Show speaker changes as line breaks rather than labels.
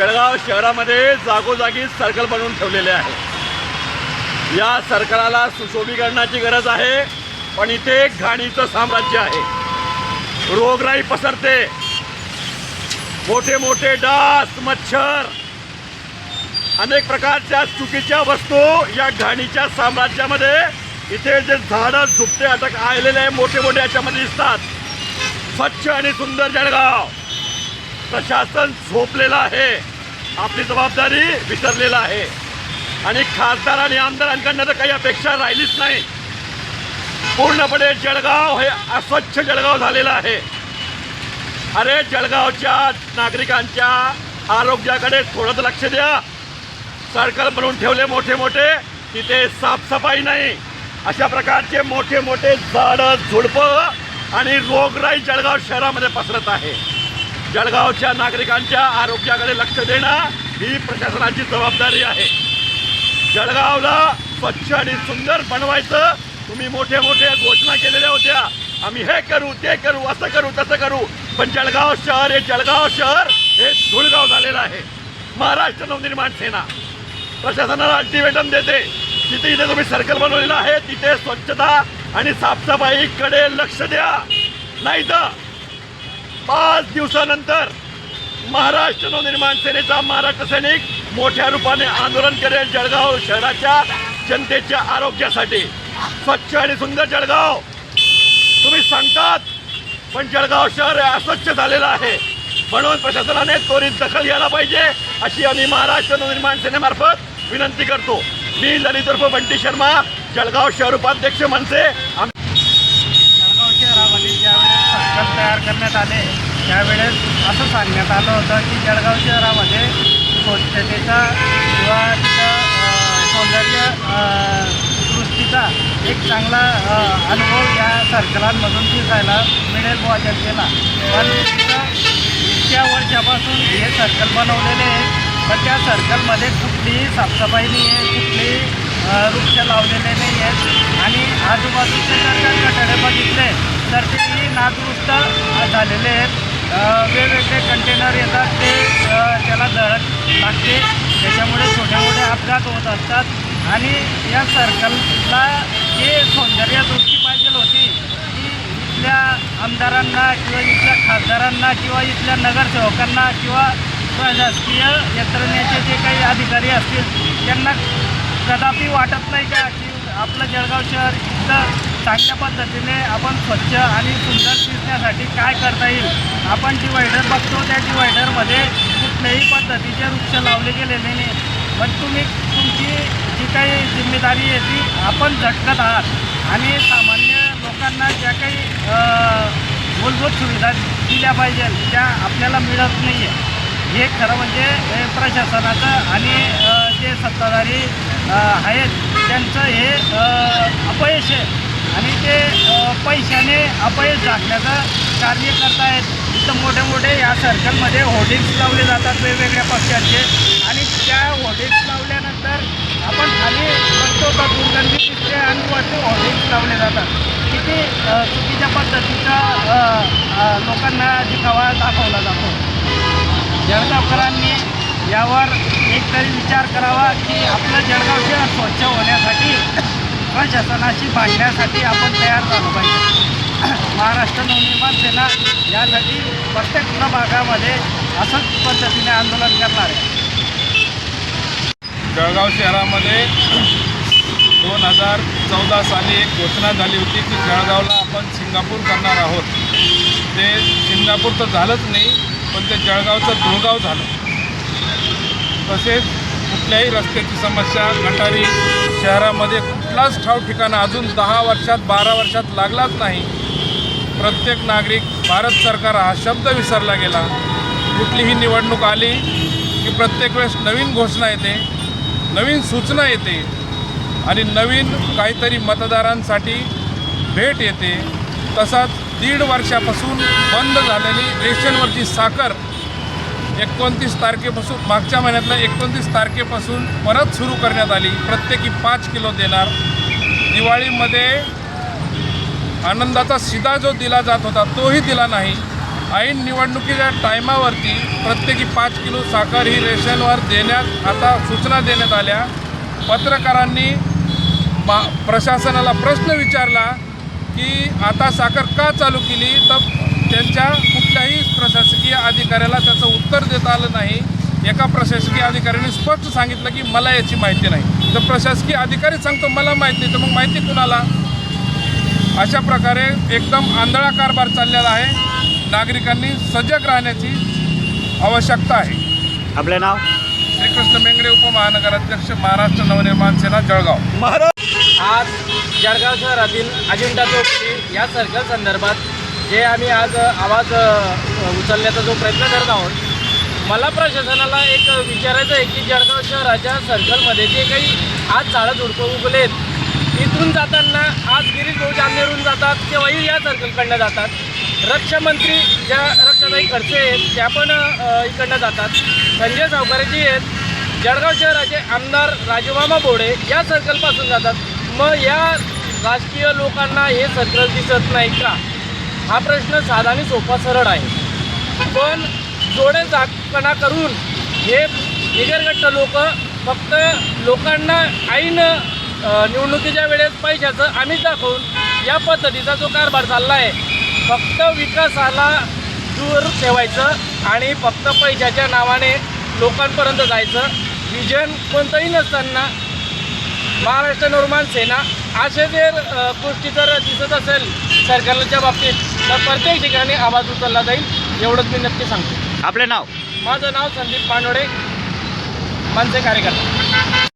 जळगाव शहरामध्ये जागोजागी सर्कल बनवून ठेवलेले आहे. या सर्कलाला सुशोभीकरणाची गरज आहे पण इथे घाणीचं साम्राज्य आहे. रोगराई पसरते. मोठे मोठे डास मच्छर अनेक प्रकारच्या चुकीच्या वस्तू या घाणीच्या साम्राज्यामध्ये इथे जे झाडं झुपटे अटक आलेले आहे मोठे मोठे याच्यामध्ये दिसतात. स्वच्छ आणि सुंदर जळगाव. प्रशासन झोपलेलं आहे. आपली जबाबदारी विसरलेला आहे. आणि खासदार आणि आमदारांकडनं तर काही अपेक्षा राहिलीच नाही. पूर्णपणे जळगाव हे अस्वच्छ जळगाव झालेलं आहे. अरे जळगावच्या नागरिकांच्या आरोग्याकडे थोडंच लक्ष द्या. सर्कल बनवून ठेवले मोठे मोठे तिथे साफसफाई नाही. अशा प्रकारचे मोठे मोठे झाडं झुडपं आणि रोगराई जळगाव शहरामध्ये पसरत आहे. जळगावच्या नागरिकांच्या आरोग्याकडे लक्ष देणं ही प्रशासनाची जबाबदारी आहे. जळगावला स्वच्छ आणि सुंदर बनवायचं तुम्ही मोठ्या मोठ्या घोषणा केलेल्या होत्या. आम्ही हे करू ते करू असं करू तसं करू. पण जळगाव शहर हे जळगाव शहर हे धुळगाव झालेलं आहे. महाराष्ट्र नवनिर्माण सेना. प्रशासनाला अल्टिमेटम देते. तिथे इथे तुम्ही सर्कल बनवलेलं आहे तिथे स्वच्छता आणि साफसफाईकडे लक्ष द्या. नाही तर पाच दिवसानंतर महाराष्ट्र नवनिर्माण सेनेचा महाराष्ट्र सैनिक मोठ्या रूपाने आंदोलन करेल जळगाव शहराच्या जनतेच्या आरोग्यासाठी. स्वच्छ आणि सुंदर जळगाव. तुम्ही सांगतात पण जळगाव शहर अस्वच्छ झालेलं आहे. म्हणून प्रशासनाने त्वरित दखल घ्यायला पाहिजे अशी आम्ही महाराष्ट्र नवनिर्माण सेनेमार्फत विनंती करतो. मी ललितर्फ बंटी शर्मा जळगाव शहर उपाध्यक्ष मनसे आम-
जळगाव शहरामध्ये ज्यावेळेस सर्कल तयार करण्यात आले. त्यावेळेस असं सांगण्यात आलं होतं की जळगाव शहरामध्ये स्वच्छतेचा किंवा तिथं सौंदर्य दृष्टीचा एक चांगला अनुभव या सर्कलांमधून दिसायला मिळेल बुवा जनतेला पण तिथं इतक्या वर्षापासून हे सर्कल बनवलेले आहे पण त्या सर्कलमध्ये कुठलीही साफसफाई नाही आहे कुठलीही वृक्ष लावलेले नाही आहेत. आणि आजूबाजूचे जर का कठडे बघितले? तर तेही नादुरुस्त झालेले आहेत. वेगवेगळे कंटेनर येतात ते त्याला धडक लागते. त्याच्यामुळे छोटे मोठे अपघात होत असतात. आणि या सर्कलला जे सौंदर्यदृष्टी पाहिजे होती की इथल्या आमदारांना किंवा इथल्या खासदारांना किंवा इथल्या नगरसेवकांना किंवा प्रशासकीय यंत्रणेचे जे काही अधिकारी असतील त्यांना कदापि वाटत नाही का की आपलं जळगाव शहर इथलं चांगल्या पद्धतीने आपण स्वच्छ आणि सुंदर दिसण्यासाठी काय करता येईल? आपण डिवायडर बघतो त्या डिवायडरमध्ये कुठल्याही पद्धतीचे वृक्ष लावले गेलेले नाही. पण तुम्ही तुमची जी काही जिम्मेदारी आहे ती आपण झटकत आहात. आणि सामान्य लोकांना ज्या काही मूलभूत सुविधा दिल्या पाहिजे त्या आपल्याला मिळत नाही आहे हे खरं म्हणजे प्रशासनाचं आणि जे सत्ताधारी आहेत त्यांचं हे अपयश आहे. आणि ते पैशाने अपयश झाकण्याचं कार्य करतायत. इथं मोठे मोठे या सर्कलमध्ये होर्डिंग्स लावले जातात वेगवेगळ्या पक्षांचे. आणि त्या होर्डिंग्स लावल्यानंतर आपण खाली बघतो का दुर्गंधी दिसते आणि वरती होर्डिंग्स लावले जातात. किती चुकीच्या पद्धतीचा लोकांना दिखावा दाखवला जातो. जळगावकरांनी यावर एकतरी विचार करावा की आपलं जळगाव शहर स्वच्छ होण्यासाठी बांधण्यासाठी भांडण्यासाठी आपण तयार झालो पाहिजे. महाराष्ट्र नवनिर्माण सेना यासाठी प्रत्येक भागामध्ये असंच पद्धतीने आंदोलन करणार आहे.
जळगाव शहरामध्ये दोन हजार चौदा साली एक घोषणा झाली होती की जळगावला आपण सिंगापूर करणार आहोत. ते सिंगापूर तर झालंच नाही पण ते जळगावचं धुळगाव झालं. तसेच कुठल्याही रस्त्याची समस्या गटारी शहरामध्ये कुठलाच ठाव ठिकाणा अजून दहा वर्षात बारा वर्षात लागलाच नाही. प्रत्येक नागरिक भारत सरकार हा शब्द विसरला गेला. कुठलीही निवडणूक आली की प्रत्येक वेळेस नवीन घोषणा येते नवीन सूचना येते आणि नवीन काहीतरी मतदारांसाठी भेट येते. तसाच दीड वर्षापासून बंद झालेली रेशनवरची साखर एकोणतीस तारखेपासून मागच्या महिन्यातल्या एकोणतीस तारखेपासून परत सुरू करण्यात आली. प्रत्येकी पाच किलो देणार. दिवाळीमध्ये आनंदाचा शिदा जो दिला जात होता तोही दिला नाही. ऐन निवडणुकीच्या टायमावरती प्रत्येकी पाच किलो साखर ही रेशनवर देण्यात आता सूचना देण्यात आल्या. पत्रकारांनी मा प्रशासनाला प्रश्न विचारला की आता साखर का चालू केली? तर त्यांच्या कुठल्याही प्रशासकीय अधिकाऱ्याला त्याचं उत्तर देता आलं नाही. एका प्रशासकीय अधिकाऱ्याने स्पष्ट सांगितलं की मला याची माहिती नाही. तर प्रशासकीय अधिकारी सांगतो मला माहीत नाही. तर मग माहिती कुणाला? अशा प्रकारे एकदम आंधळा कारभार चाललेला आहे. नागरिकांनी सजग राहण्याची आवश्यकता आहे.
आपलं नाव?
श्रीकृष्ण मेंगडे उपमहानगराध्यक्ष महाराष्ट्र नवनिर्माण सेना जळगाव.
महाराज
आज जळगाव शहरातील अजिंठा चौक या सर्कल संदर्भात जे आम्ही आज आवाज उचलण्याचा जो प्रयत्न करत आहोत मला प्रशासनाला एक विचारायचं आहे की जळगाव शहराच्या सर्कलमध्ये जे काही आज झाडं झुडपं उगलेत इथून जाताना आज गिरीश भाऊ जामनेरून जातात तेव्हाही या सर्कलकडनं जातात. रक्षामंत्री ज्या रक्षाताई खडसे आहेत त्या पण इकडनं जातात. संजय सावकारे जी आहेत. जळगाव शहराचे आमदार राजूमामा बोडे या सर्कलपासून जातात. मग या राजकीय लोकांना हे सर्कल दिसत नाही का? हा प्रश्न साधा आणि सोपा सरळ आहे. पण जोडे जागपणा करून हे निगरगट्ट लोक फक्त लोकांना ऐन निवडणुकीच्या वेळेस पैशाचं आम्हीच दाखवून या पद्धतीचा जो कारभार चालला आहे फक्त विकासाला दूर ठेवायचं आणि फक्त पैशाच्या नावाने लोकांपर्यंत जायचं विजन कोणतंही नसताना महाराष्ट्र निर्माण सेना असे जर गोष्टी जर दिसत असेल सरकारच्या बाबतीत तर प्रत्येक ठिकाणी आवाज उचलला जाईल एवढंच मी नक्की सांगतो.
आपलं नाव?
माझं नाव संदीप पांडोडे मनसे कार्यकर्ता.